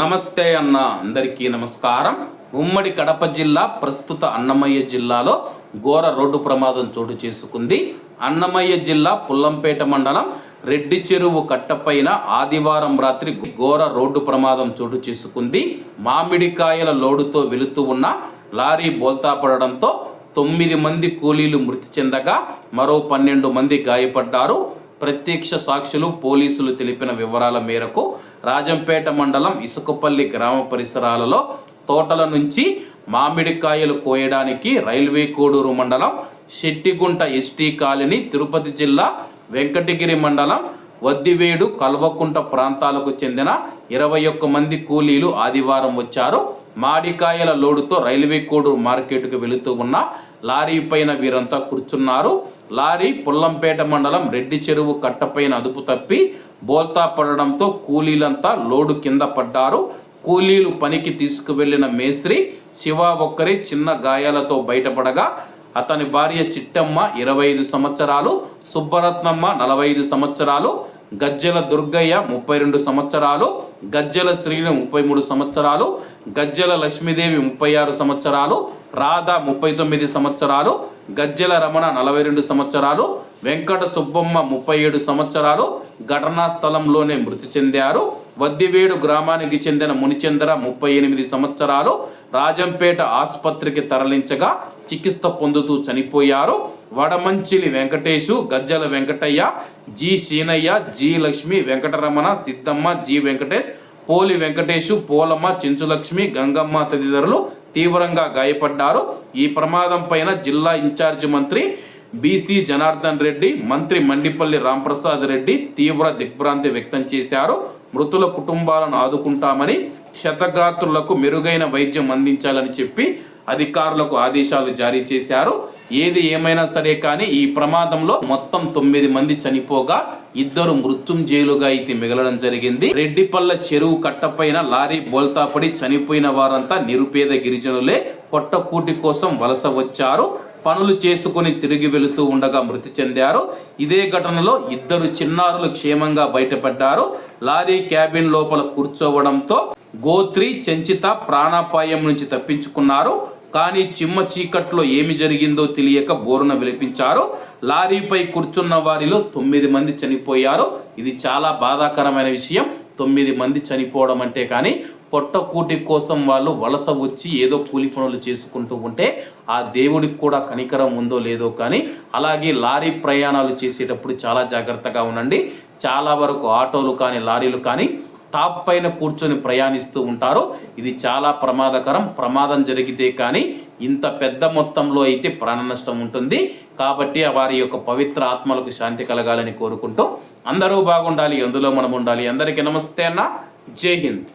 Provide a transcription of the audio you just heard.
నమస్తే అన్న అందరికీ నమస్కారం. ఉమ్మడి కడప జిల్లా ప్రస్తుత అన్నమయ్య జిల్లాలో ఘోర రోడ్డు ప్రమాదం చోటు చేసుకుంది. అన్నమయ్య జిల్లా పుల్లంపేట మండలం రెడ్డి చెరువు కట్టపైన ఆదివారం రాత్రి ఘోర రోడ్డు ప్రమాదం చోటు చేసుకుంది. మామిడికాయల లోడుతో వెళుతూ ఉన్న లారీ బోల్తా పడడంతో తొమ్మిది మంది కూలీలు మృతి చెందగా మరో పన్నెండు మంది గాయపడ్డారు. ప్రత్యక్ష సాక్షులు పోలీసులు తెలిపిన వివరాల మేరకు రాజంపేట మండలం ఇసుకపల్లి గ్రామ పరిసరాలలో తోటల నుంచి మామిడికాయలు కోయడానికి రైల్వే కోడూరు మండలం శెట్టిగుంట ఎస్టీ కాలనీ తిరుపతి జిల్లా వెంకటగిరి మండలం వద్దివేడు కల్వకుంట ప్రాంతాలకు చెందిన ఇరవై ఒక్క మంది కూలీలు ఆదివారం వచ్చారు. మాడికాయల లోడుతో రైల్వే కోడూరు మార్కెట్కు వెళుతూ ఉన్న లారీ పైన వీరంతా కూర్చున్నారు. లారీ పుల్లంపేట మండలం రెడ్డి చెరువు కట్టపైన అదుపు తప్పి బోల్తా పడడంతో కూలీలంతా లోడు కింద పడ్డారు. కూలీలు పనికి తీసుకువెళ్ళిన మేస్త్రి శివ ఒక్కరి చిన్న గాయాలతో బయటపడగా అతని భార్య చిట్టమ్మ ఇరవై ఐదు సంవత్సరాలు సుబ్బరత్నమ్మ నలభై ఐదు సంవత్సరాలు గజ్జెల దుర్గయ్య ముప్పై రెండు సంవత్సరాలు గజ్జెల శ్రీను ముప్పై మూడు సంవత్సరాలు గజ్జెల లక్ష్మీదేవి ముప్పై ఆరు సంవత్సరాలు రాధ ముప్పై తొమ్మిది సంవత్సరాలు గజ్జెల రమణ నలభై రెండు సంవత్సరాలు వెంకట సుబ్బమ్మ ముప్పై ఏడు సంవత్సరాలు ఘటనా స్థలంలోనే మృతి చెందారు. వద్దివేడు గ్రామానికి చెందిన మునిచంద్ర ముప్పై ఎనిమిది సంవత్సరాలు రాజంపేట ఆసుపత్రికి తరలించగా చికిత్స పొందుతూ చనిపోయారు. Vadamanchili Venkatesu Gajjala Venkataiah G Seenaiah G Lakshmi Venkataramana Siddhamma G Venkatesh Poli Venkatesu Polamma Chenchulakshmi Gangamma తదితరులు తీవ్రంగా గాయపడ్డారు. ఈ ప్రమాదం పైన జిల్లా ఇన్ఛార్జి మంత్రి బీసీ జనార్దన్ రెడ్డి మంత్రి మండిపల్లి రాంప్రసాద్ రెడ్డి తీవ్ర దిగ్భ్రాంతి వ్యక్తం చేశారు. మృతుల కుటుంబాలను ఆదుకుంటామని క్షతగాత్రులకు మెరుగైన వైద్యం అందించాలని చెప్పి అధికారులకు ఆదేశాలు జారీ చేశారు. ఏది ఏమైనా సరే కానీ ఈ ప్రమాదంలో మొత్తం తొమ్మిది మంది చనిపోగా ఇద్దరు మృత్యుంజయులుగా అయితే మిగలడం జరిగింది. రెడ్డిపల్ల చెరువు కట్టపైన లారీ బోల్తాపడి చనిపోయిన వారంతా నిరుపేద గిరిజనులే. పొట్టకూటి కోసం వలస వచ్చారు. పనులు చేసుకుని తిరిగి వెళుతూ ఉండగా మృతి చెందారు. ఇదే ఘటనలో ఇద్దరు చిన్నారులు క్షేమంగా బయటపడ్డారు. లారీ క్యాబిన్ లోపల కూర్చోవడంతో గోత్రి చెంచిత ప్రాణాపాయం నుంచి తప్పించుకున్నారు. కానీ చిమ్మ చీకట్లో ఏమి జరిగిందో తెలియక బోరున విలిపించారు. లారీపై కూర్చున్న వారిలో తొమ్మిది మంది చనిపోయారు. ఇది చాలా బాధాకరమైన విషయం. తొమ్మిది మంది చనిపోవడం అంటే కానీ పొట్టకూటి కోసం వాళ్ళు వలస వచ్చి ఏదో కూలి పనులు చేసుకుంటూ ఉంటే ఆ దేవుడికి కూడా కనికరం ఉందో లేదో కానీ అలాగే లారీ ప్రయాణాలు చేసేటప్పుడు చాలా జాగ్రత్తగా ఉండండి. చాలా వరకు ఆటోలు కానీ లారీలు కానీ టాప్ పైన కూర్చొని ప్రయాణిస్తూ ఉంటారు. ఇది చాలా ప్రమాదకరం. ప్రమాదం జరిగితే కానీ ఇంత పెద్ద మొత్తంలో అయితే ప్రాణ నష్టం ఉంటుంది. కాబట్టి వారి యొక్క పవిత్ర ఆత్మలకు శాంతి కలగాలని కోరుకుంటూ అందరూ బాగుండాలి. అందులో మనం ఉండాలి. అందరికీ నమస్తే అన్న. జై హింద్.